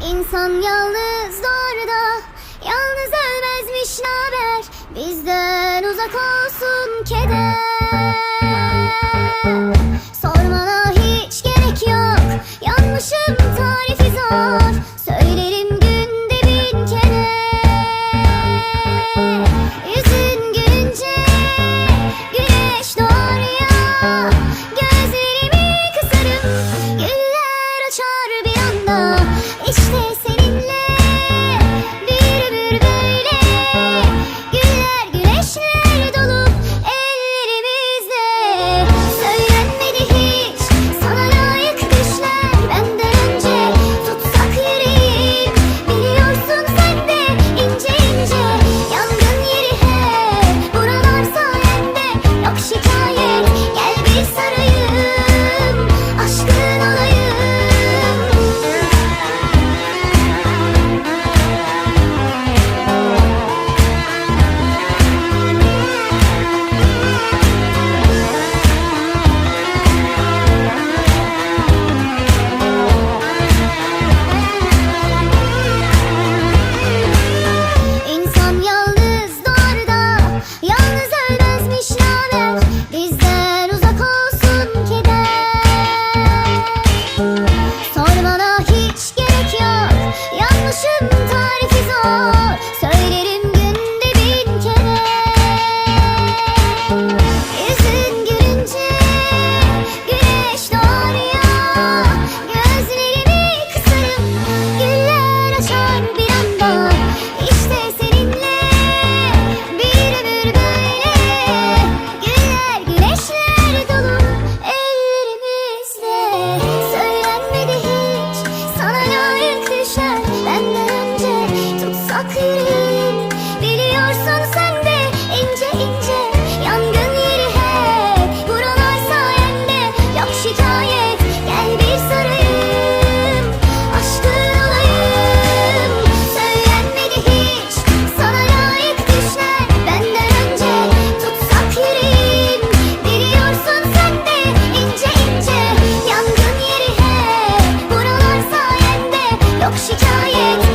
İnsan yalnız doğar da Yalnız ölmezmiş naber Bizden uzak olsun keder 역시 저에게